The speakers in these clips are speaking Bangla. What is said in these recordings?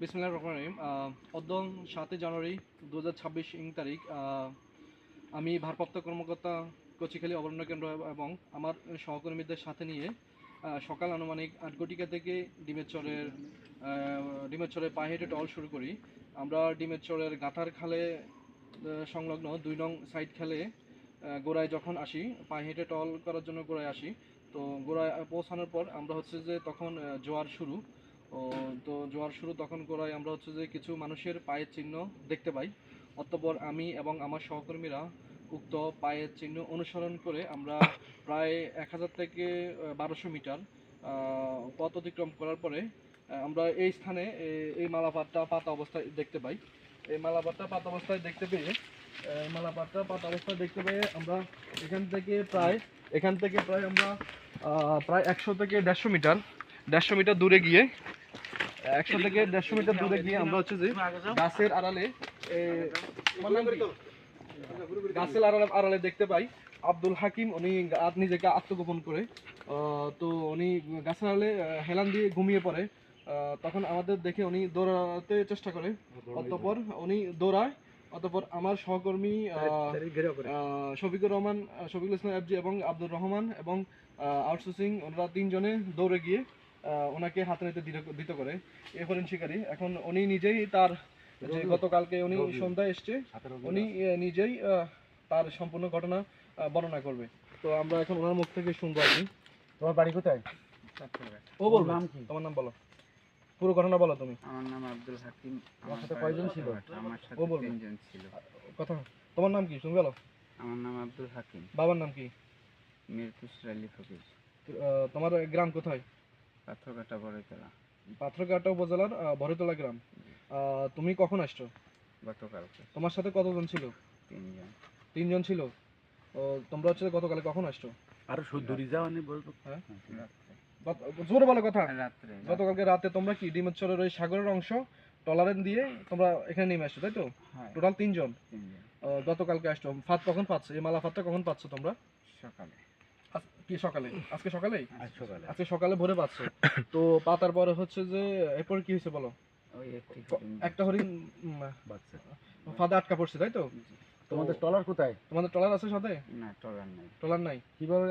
বিসমিল্লাহির রহমানির রহিম। অদ্য সাতই জানুয়ারি দু হাজার ছাব্বিশ ইং তারিখ। আমি ভারপ্রাপ্ত কর্মকর্তা কচিখালী অবরণ্য কেন্দ্র এবং আমার সহকর্মীদের সাথে নিয়ে সকাল আনুমানিক আট ঘটিকা থেকে ডিমের চরের ডিমের চরের পায়ে হেঁটে টল শুরু করি। আমরা ডিমের চরের গাঁথার খালে সংলগ্ন দুই নং সাইড খালে গোড়ায় যখন আসি, পায়ে হেঁটে টল করার জন্য গোড়ায় আসি, তো গোড়ায় পৌঁছানোর পর আমরা হচ্ছে যে তখন জোয়ার শুরু। ও, তো জোয়ার শুরু তখন করায় আমরা হচ্ছে যে কিছু মানুষের পায়ের চিহ্ন দেখতে পাই। অতঃপর আমি এবং আমার সহকর্মীরা উক্ত পায়ের চিহ্ন অনুসরণ করে আমরা প্রায় এক হাজার থেকে বারোশো মিটার পথ অতিক্রম করার পরে আমরা এই স্থানে এই মালাপাতটা পাতা অবস্থায় দেখতে পাই। এই মালাপাতটা পাতা অবস্থায় দেখতে পেয়ে মালাপাতটা পাতা অবস্থায় দেখতে পেয়ে আমরা এখান থেকে প্রায়, এখান থেকে প্রায় আমরা প্রায় একশো থেকে দেড়শো মিটার দেড়শো মিটার দূরে গিয়ে একশো থেকে দেড়শো মিটার দূরে গিয়ে আমরা হচ্ছে যে গাছের আড়ালে? গাছের আড়ালে আড়ালে দেখতে পাই আব্দুল হাকিম। উনি নিজেকে আত্মগোপন করে। তো উনি গাছের আড়ালে হেলান দিয়ে ঘুমিয়ে পড়ে। তখন আমাদের দেখে উনি দৌড়াতে চেষ্টা করে। অতঃপর উনি দৌড়ায়। অতঃপর আমার সহকর্মী শফিকুর রহমান, শফিকুল ইসলাম এফজি এবং আব্দুর রহমান এবং আউটসোর্সিং ওনারা তিনজনে দৌড়ে গিয়ে ওনাকে হাতে নিতে দিত- দিত করে। এ হলেন শিকারী। এখন উনি নিজেই তার যে গতকালকে উনি সন্ধ্যায় এসছে উনি নিজেই তার সম্পূর্ণ ঘটনা বর্ণনা করবে। তো আমরা এখন ওনার মুখ থেকে শুনব আর কি তোমার বাড়ি কোথায়? ও বলবে। নাম কি? তোমার নাম বলো। পুরো ঘটনা বলো তুমি। আমার নাম আব্দুল হাকিম। তোমার সাথে আমার কয়জন ছিল? আমার সাথে। তিনজন ছিল। কথা তোমার নাম কি? শুনবে বলো। আমার নাম আব্দুল হাকিম। বাবার নাম কি? মিরপুর আলী ফকির তোমার গ্রাম কোথায়? পাথরঘাটা বড়তলা। পাথরঘাটা উপজেলার গ্রাম। তুমি কখন আসছো? গতকালকে। তোমার সাথে কতজন ছিল? তিনজন। তিনজন ছিল? ও তোমরা হচ্ছে গতকালে কখন আসছো? আরও দূরে যাও আমি বলব। হ্যাঁ? জোরে বলো কথা। রাত্রে গতকালকে রাতে তোমরা কি ডিমেশ্বরের ওই সাগরের অংশ টলারেন দিয়ে তোমরা এখানে নেমে আসছো তাই তো? হ্যাঁ। টোটাল তিনজন? তিনজন। গতকালকে আসছো। ফাঁদ কখন পাচ্ছ এই মালা ফাতটা কখন পাচ্ছ তোমরা? সকালে। কি সকালে? আজকে সকালেই? আজ সকালে। আজকে সকালে ভোরে পাচ্ছ তো পাতার পরে হচ্ছে যে এরপর কি হয়েছে বলো? ওই একটি একটা হরিণ বাচ্চা ফাদে আটকা পড়ছে তাই তো? তোমাদের টলার কোথায়? তোমাদের টলার আছে সাথে? না টলার নাই। টলার নাই? কীভাবে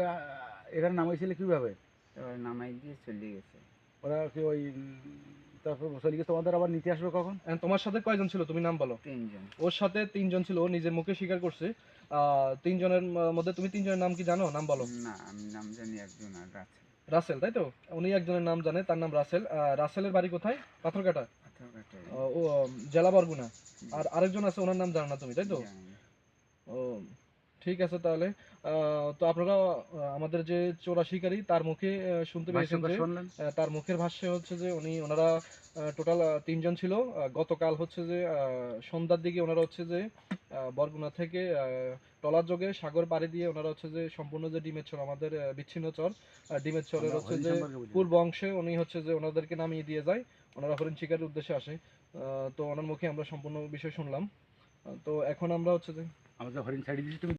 এখানে নামাইছিলে কীভাবে? এবার নামাই দিয়ে চলে গেছে। ওরা কি ওই তারপর চলে গেছে তোমাদের আবার নিতে আসবে কখন? তোমার সাথে কয়জন ছিল? তুমি নাম বলো। তিনজন। ওর সাথে তিনজন ছিল ও নিজের মুখে স্বীকার করছে। তিনজনের মধ্যে তুমি তিনজনের নাম কি জানো? নাম বলো। না আমি নাম জানি একজন আর আছে রাসেল তাই তো? উনি একজনের নাম জানে তার নাম রাসেল। রাসেলের বাড়ি কোথায়? পাথরঘাটা? ও জেলা বরগুনা। আর আরেকজন আছে ওনার নাম জানো না তুমি তাই তো? ও ঠিক আছে তাহলে। তো আপনারা আমাদের যে চোরা শিকারী তার মুখে শুনতে পেয়েছেন যে তার মুখের ভাষ্যে হচ্ছে যে উনি ওনারা টোটাল তিনজন ছিল। গতকাল হচ্ছে যে সন্ধ্যার দিকে ওনারা হচ্ছে যে বরগুনা থেকে টলার যোগে সাগর পাড়ি দিয়ে ওনারা হচ্ছে যে সম্পূর্ণ যে ডিমের চর আমাদের বিচ্ছিন্ন চর ডিমের চরের হচ্ছে যে পূর্ব অংশে উনি হচ্ছে যে ওনাদেরকে নামিয়ে দিয়ে যায়। ওনারা হরিণ শিকারের উদ্দেশ্যে আসে। তো ওনার মুখে আমরা সম্পূর্ণ বিষয় শুনলাম। তো এখন আমরা হচ্ছে যে আমাদের হরিণ ছাড়িয়ে দিয়েছি তুমি